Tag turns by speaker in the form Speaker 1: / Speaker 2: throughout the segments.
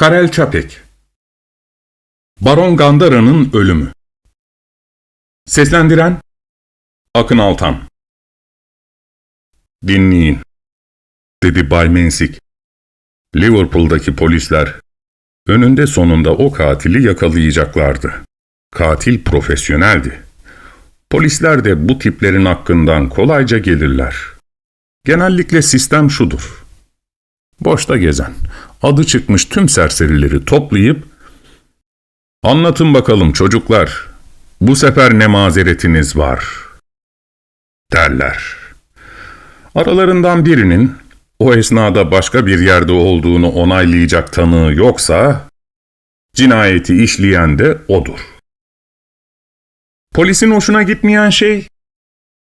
Speaker 1: Karel Çapek Baron Gandara'nın ölümü Seslendiren Akın Altan Dinleyin, dedi Bay Mensik. Liverpool'daki polisler önünde sonunda o katili yakalayacaklardı. Katil profesyoneldi. Polisler de bu tiplerin hakkından kolayca gelirler. Genellikle sistem şudur. Boşta gezen, adı çıkmış tüm serserileri toplayıp ''Anlatın bakalım çocuklar, bu sefer ne mazeretiniz var?'' derler. Aralarından birinin o esnada başka bir yerde olduğunu onaylayacak tanığı yoksa, cinayeti işleyen de odur. Polisin hoşuna gitmeyen şey,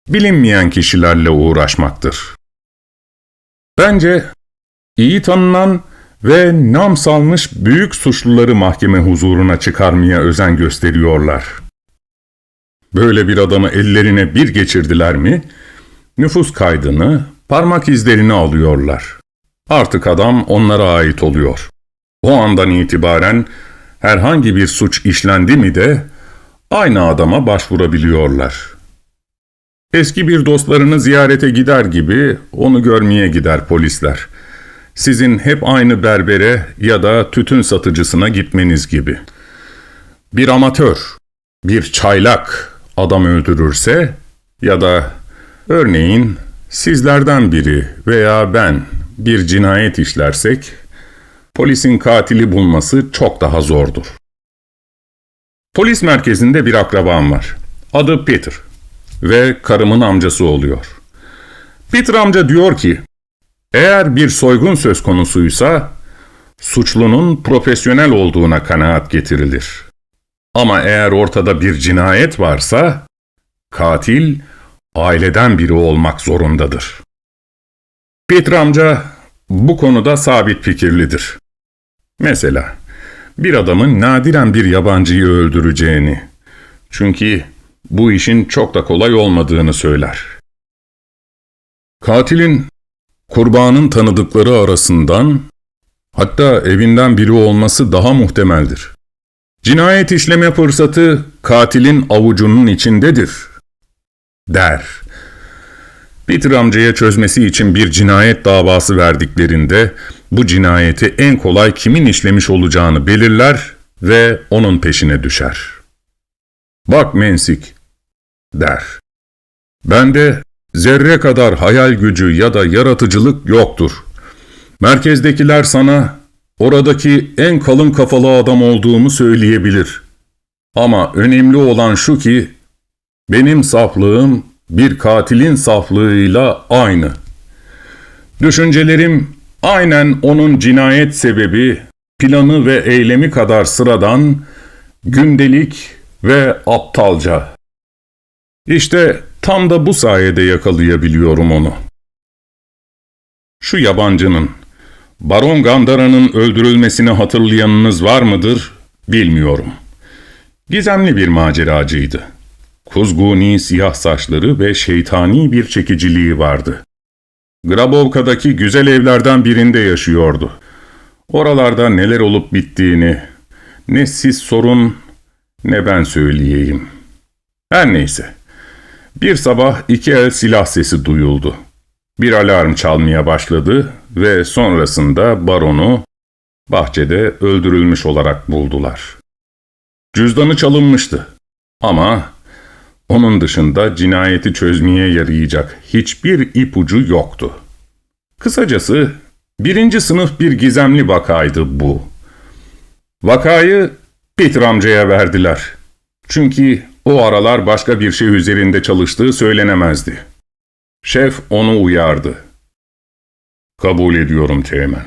Speaker 1: bilinmeyen kişilerle uğraşmaktır. Bence iyi tanınan ve nam salmış büyük suçluları mahkeme huzuruna çıkarmaya özen gösteriyorlar. Böyle bir adamı ellerine bir geçirdiler mi, nüfus kaydını, parmak izlerini alıyorlar. Artık adam onlara ait oluyor. O andan itibaren herhangi bir suç işlendi mi de aynı adama başvurabiliyorlar. Eski bir dostlarını ziyarete gider gibi onu görmeye gider polisler. Sizin hep aynı berbere ya da tütün satıcısına gitmeniz gibi. Bir amatör, bir çaylak adam öldürürse ya da örneğin sizlerden biri veya ben bir cinayet işlersek polisin katili bulması çok daha zordur. Polis merkezinde bir akrabam var. Adı Peter ve karımın amcası oluyor. Peter amca diyor ki, eğer bir soygun söz konusuysa, suçlunun profesyonel olduğuna kanaat getirilir. Ama eğer ortada bir cinayet varsa, katil aileden biri olmak zorundadır. Peter amca bu konuda sabit fikirlidir. Mesela, bir adamın nadiren bir yabancıyı öldüreceğini, çünkü bu işin çok da kolay olmadığını söyler. Katilin kurbanın tanıdıkları arasından hatta evinden biri olması daha muhtemeldir. Cinayet işleme fırsatı katilin avucunun içindedir, der. Peter amcaya çözmesi için bir cinayet davası verdiklerinde bu cinayeti en kolay kimin işlemiş olacağını belirler ve onun peşine düşer. Bak Mensik, der. Bende zerre kadar hayal gücü ya da yaratıcılık yoktur. Merkezdekiler sana oradaki en kalın kafalı adam olduğumu söyleyebilir. Ama önemli olan şu ki, benim saflığım bir katilin saflığıyla aynı. Düşüncelerim aynen onun cinayet sebebi, planı ve eylemi kadar sıradan, gündelik ve aptalca. İşte tam da bu sayede yakalayabiliyorum onu. Şu yabancının, Baron Gandara'nın öldürülmesini hatırlayanınız var mıdır bilmiyorum. Gizemli bir maceracıydı. Kuzguni siyah saçları ve şeytani bir çekiciliği vardı. Grabovka'daki güzel evlerden birinde yaşıyordu. Oralarda neler olup bittiğini ne siz sorun ne ben söyleyeyim. Her neyse. Bir sabah iki el silah sesi duyuldu. Bir alarm çalmaya başladı ve sonrasında baronu bahçede öldürülmüş olarak buldular. Cüzdanı çalınmıştı ama onun dışında cinayeti çözmeye yarayacak hiçbir ipucu yoktu. Kısacası birinci sınıf bir gizemli vakaydı bu. Vakayı Peter amcaya verdiler. Çünkü o aralar başka bir şey üzerinde çalıştığı söylenemezdi. Şef onu uyardı. Kabul ediyorum Teğmen.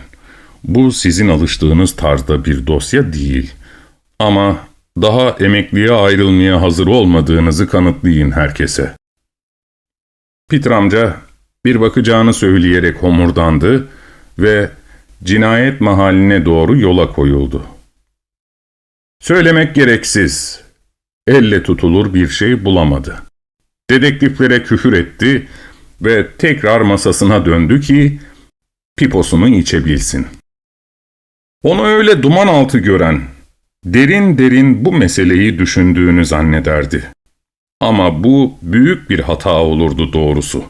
Speaker 1: Bu sizin alıştığınız tarzda bir dosya değil. Ama daha emekliye ayrılmaya hazır olmadığınızı kanıtlayın herkese. Peter amca bir bakacağını söyleyerek homurdandı ve cinayet mahalline doğru yola koyuldu. Söylemek gereksiz. Elle tutulur bir şey bulamadı. Dedektiflere küfür etti ve tekrar masasına döndü ki piposunu içebilsin. Onu öyle duman altı gören, derin derin bu meseleyi düşündüğünü zannederdi. Ama bu büyük bir hata olurdu doğrusu.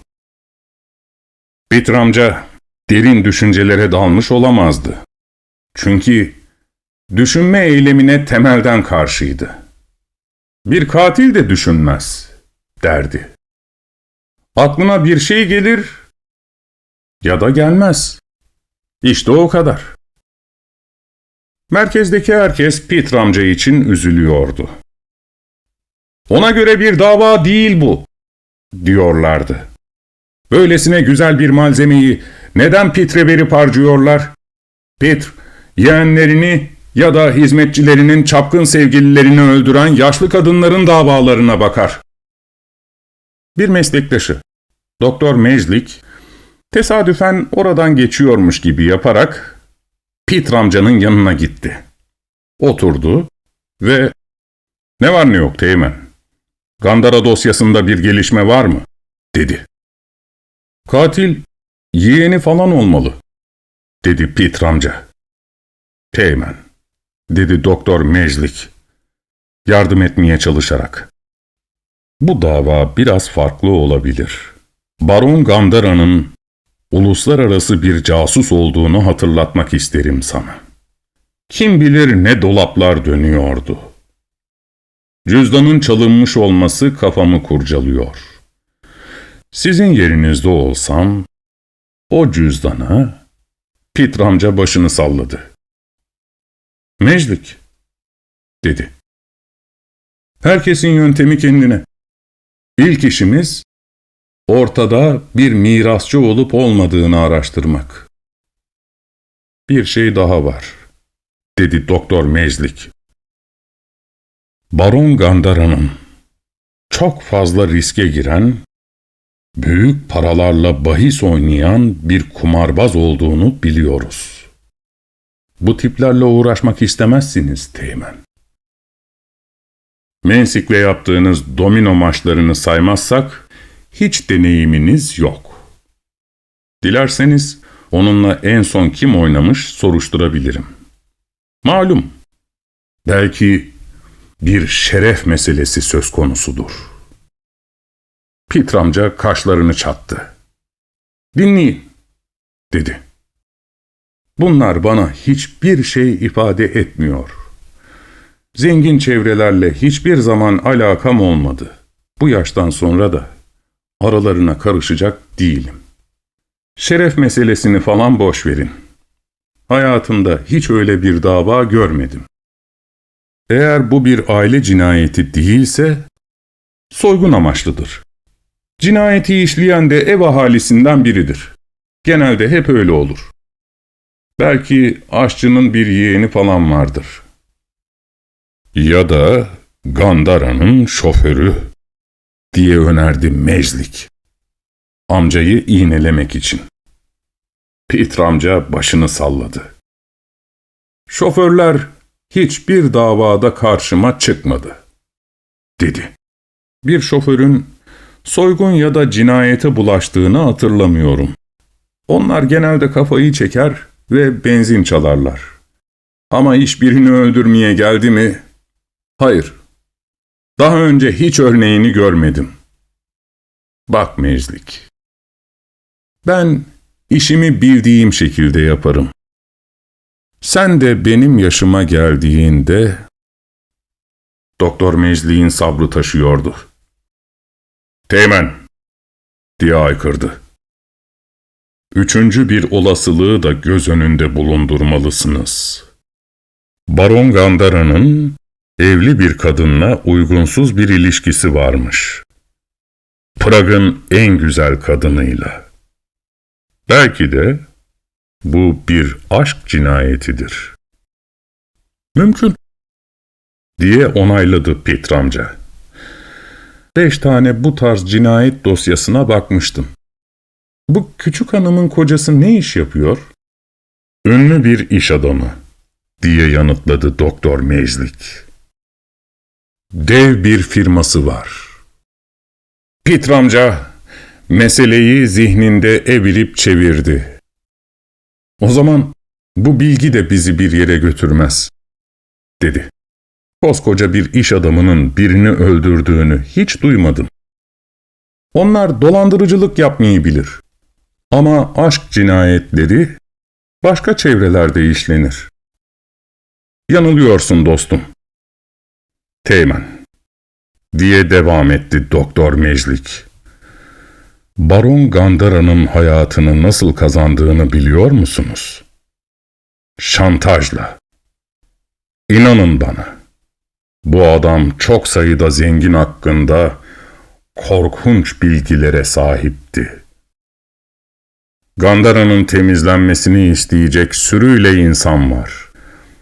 Speaker 1: Peter amca derin düşüncelere dalmış olamazdı. Çünkü düşünme eylemine temelden karşıydı. Bir katil de düşünmez, derdi. Aklına bir şey gelir ya da gelmez. İşte o kadar. Merkezdeki herkes Peter amca için üzülüyordu. Ona göre bir dava değil bu, diyorlardı. Böylesine güzel bir malzemeyi neden Peter'e verip harcıyorlar? Peter, yeğenlerini ya da hizmetçilerinin çapkın sevgililerini öldüren yaşlı kadınların davalarına bakar. Bir meslektaşı, Doktor Meclik, tesadüfen oradan geçiyormuş gibi yaparak Peter amcanın yanına gitti. Oturdu ve ''Ne var ne yok Teğmen? Gandara dosyasında bir gelişme var mı?'' dedi. ''Katil yeğeni falan olmalı.'' dedi Peter amca. ''Teğmen'' dedi Doktor Meclik yardım etmeye çalışarak. Bu dava biraz farklı olabilir. Baron Gandara'nın uluslararası bir casus olduğunu hatırlatmak isterim sana. Kim bilir ne dolaplar dönüyordu. Cüzdanın çalınmış olması kafamı kurcalıyor. Sizin yerinizde olsam, o cüzdana Peter amca başını salladı. Meclik, dedi. Herkesin yöntemi kendine. İlk işimiz ortada bir mirasçı olup olmadığını araştırmak. Bir şey daha var, dedi Doktor Mezlik. Baron Gandara'nın çok fazla riske giren, büyük paralarla bahis oynayan bir kumarbaz olduğunu biliyoruz. Bu tiplerle uğraşmak istemezsiniz Teğmen. Mensik'le yaptığınız domino maçlarını saymazsak, hiç deneyiminiz yok. Dilerseniz onunla en son kim oynamış soruşturabilirim. Malum, belki bir şeref meselesi söz konusudur. Peter amca kaşlarını çattı. Dinleyin, dedi. Bunlar bana hiçbir şey ifade etmiyor. Zengin çevrelerle hiçbir zaman alakam olmadı. Bu yaştan sonra da aralarına karışacak değilim. Şeref meselesini falan boş verin. Hayatımda hiç öyle bir dava görmedim. Eğer bu bir aile cinayeti değilse, soygun amaçlıdır. Cinayeti işleyen de ev ahalisinden biridir. Genelde hep öyle olur. Belki aşçının bir yeğeni falan vardır. Ya da Gandara'nın şoförü diye önerdi Meclik. Amcayı iğnelemek için. Peter amca başını salladı. Şoförler hiçbir davada karşıma çıkmadı, dedi. Bir şoförün soygun ya da cinayete bulaştığını hatırlamıyorum. Onlar genelde kafayı çeker ve benzin çalarlar. Ama iş birini öldürmeye geldi mi? Hayır. Daha önce hiç örneğini görmedim. Bak Meclik. Ben işimi bildiğim şekilde yaparım. Sen de benim yaşıma geldiğinde... Doktor Meclik'in sabrı taşıyordu. Teğmen, diye aykırdı. Üçüncü bir olasılığı da göz önünde bulundurmalısınız. Baron Gandara'nın evli bir kadınla uygunsuz bir ilişkisi varmış. Prag'ın en güzel kadınıyla. Belki de bu bir aşk cinayetidir. Mümkün, diye onayladı Peter amca. Beş tane bu tarz cinayet dosyasına bakmıştım. Bu küçük hanımın kocası ne iş yapıyor? Ünlü bir iş adamı, diye yanıtladı Doktor Meclik. Dev bir firması var. Peter amca meseleyi zihninde evirip çevirdi. O zaman Bu bilgi de bizi bir yere götürmez, dedi. Koskoca bir iş adamının birini öldürdüğünü hiç duymadım. Onlar dolandırıcılık yapmayı bilir. Ama aşk cinayetleri başka çevrelerde işlenir. Yanılıyorsun dostum. Teğmen, diye devam etti Doktor Meclik. Baron Gandara'nın hayatını nasıl kazandığını biliyor musunuz? Şantajla. İnanın bana. Bu adam çok sayıda zengin hakkında korkunç bilgilere sahipti. Gandara'nın temizlenmesini isteyecek sürüyle insan var.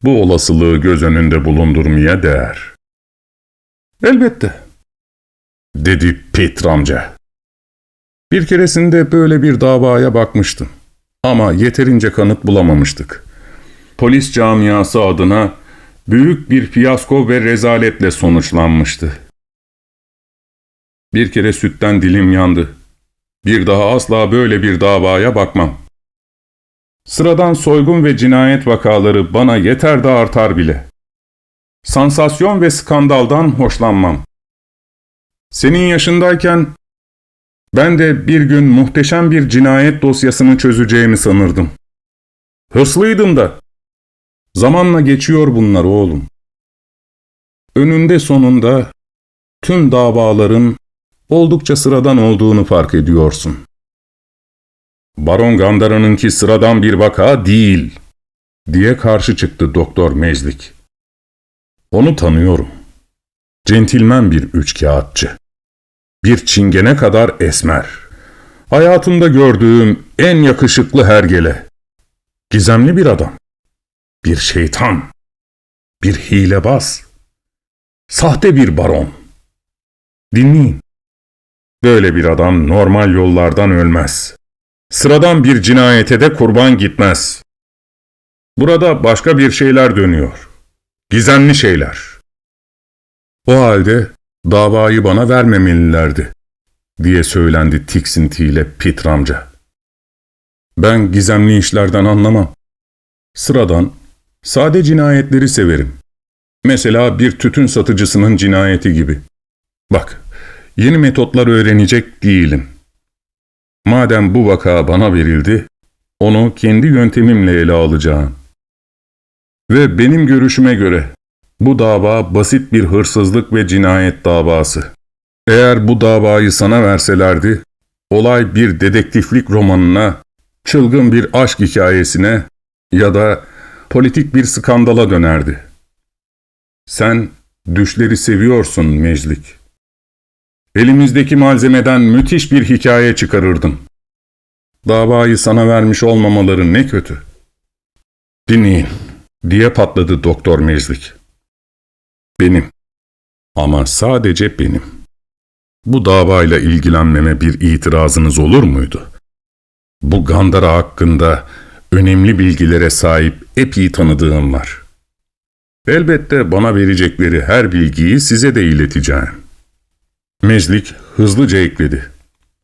Speaker 1: Bu olasılığı göz önünde bulundurmaya değer. Elbette, dedi Pitt amca. Bir keresinde böyle bir davaya bakmıştım. Ama yeterince kanıt bulamamıştık. Polis camiası adına büyük bir fiyasko ve rezaletle sonuçlanmıştı. Bir kere sütten dilim yandı. Bir daha asla böyle bir davaya bakmam. Sıradan soygun ve cinayet vakaları bana yeter de artar bile. Sansasyon ve skandaldan hoşlanmam. Senin yaşındayken ben de bir gün muhteşem bir cinayet dosyasını çözeceğimi sanırdım. Hırslıydım da. Zamanla geçiyor bunlar oğlum. Önünde sonunda tüm davaların oldukça sıradan olduğunu fark ediyorsun. Baron Gandara'nınki sıradan bir vaka değil, diye karşı çıktı Doktor Mezlik. Onu tanıyorum. Centilmen bir üçkağıtçı. Bir çingene kadar esmer. Hayatımda gördüğüm en yakışıklı hergele. Gizemli bir adam. Bir şeytan. Bir hilebaz. Sahte bir baron. Dinleyin. Böyle bir adam normal yollardan ölmez. Sıradan bir cinayete de kurban gitmez. Burada başka bir şeyler dönüyor. Gizemli şeyler. O halde davayı bana vermemelilerdi, diye söylendi tiksintiyle Pit amca. Ben gizemli işlerden anlamam. Sıradan, sade cinayetleri severim. Mesela bir tütün satıcısının cinayeti gibi. Bak, yeni metotlar öğrenecek değilim. Madem bu vaka bana verildi, onu kendi yöntemimle ele alacağım. Ve benim görüşüme göre bu dava basit bir hırsızlık ve cinayet davası. Eğer bu davayı sana verselerdi, olay bir dedektiflik romanına, çılgın bir aşk hikayesine ya da politik bir skandala dönerdi. Sen düşleri seviyorsun Meclik. Elimizdeki malzemeden müthiş bir hikaye çıkarırdın. Davayı sana vermiş olmamaları ne kötü. Dinleyin, diye patladı Doktor Meclik. Benim. Ama sadece benim. Bu davayla ilgilenmeme bir itirazınız olur muydu? Bu Gandara hakkında önemli bilgilere sahip epey tanıdığım var. Elbette bana verecekleri her bilgiyi size de ileteceğim. Mezlik hızlıca ekledi.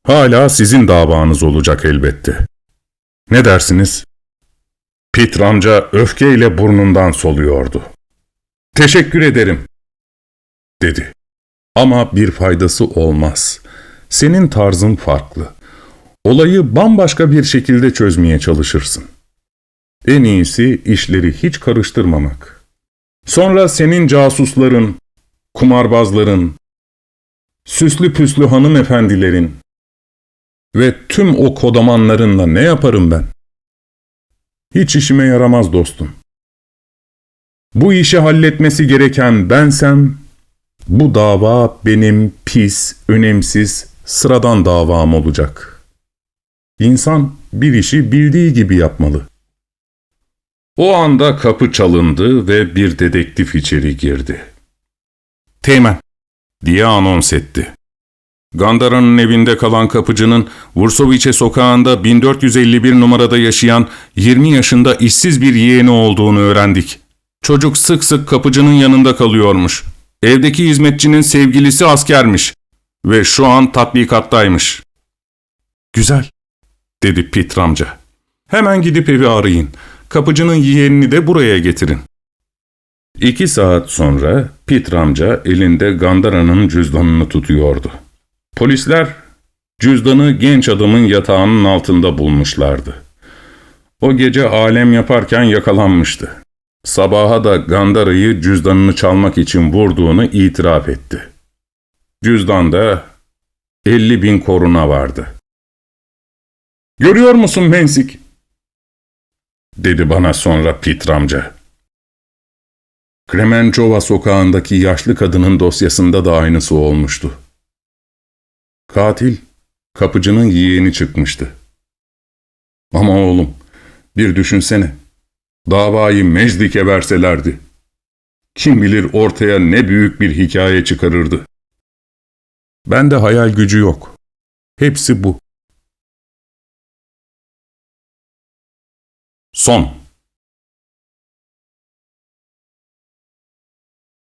Speaker 1: Hala sizin davanız olacak elbette. Ne dersiniz? Pit amca öfkeyle burnundan soluyordu. Teşekkür ederim, dedi. Ama bir faydası olmaz. Senin tarzın farklı. Olayı bambaşka bir şekilde çözmeye çalışırsın. En iyisi işleri hiç karıştırmamak. Sonra senin casusların, kumarbazların, süslü püslü hanımefendilerin ve tüm o kodamanlarınla ne yaparım ben? Hiç işime yaramaz dostum. Bu işi halletmesi gereken bensem, bu dava benim pis, önemsiz, sıradan davam olacak. İnsan bir işi bildiği gibi yapmalı. O anda kapı çalındı ve bir dedektif içeri girdi. Teğmen, diye anons etti. Gandara'nın evinde kalan kapıcının Vursoviçe sokağında 1451 numarada yaşayan 20 yaşında işsiz bir yeğeni olduğunu öğrendik. Çocuk sık sık kapıcının yanında kalıyormuş. Evdeki hizmetçinin sevgilisi askermiş ve şu an tatbikattaymış. Güzel, dedi Pitt amca. Hemen gidip evi arayın. kapıcının yeğenini de buraya getirin. İki saat sonra Peter amca elinde Gandara'nın cüzdanını tutuyordu. Polisler cüzdanı genç adamın yatağının altında bulmuşlardı. O gece alem yaparken yakalanmıştı. Sabaha da Gandara'yı cüzdanını çalmak için vurduğunu itiraf etti. Cüzdanda 50 bin koruna vardı. ''Görüyor musun Mensik?'' dedi bana sonra Peter amca. Kremencova sokağındaki yaşlı kadının dosyasında da aynısı olmuştu. Katil, kapıcının yeğeni çıkmıştı. Ama oğlum, bir düşünsene. Davayı Mecdik'e verselerdi. Kim bilir ortaya ne büyük bir hikaye çıkarırdı. Bende hayal gücü yok. Hepsi bu. Son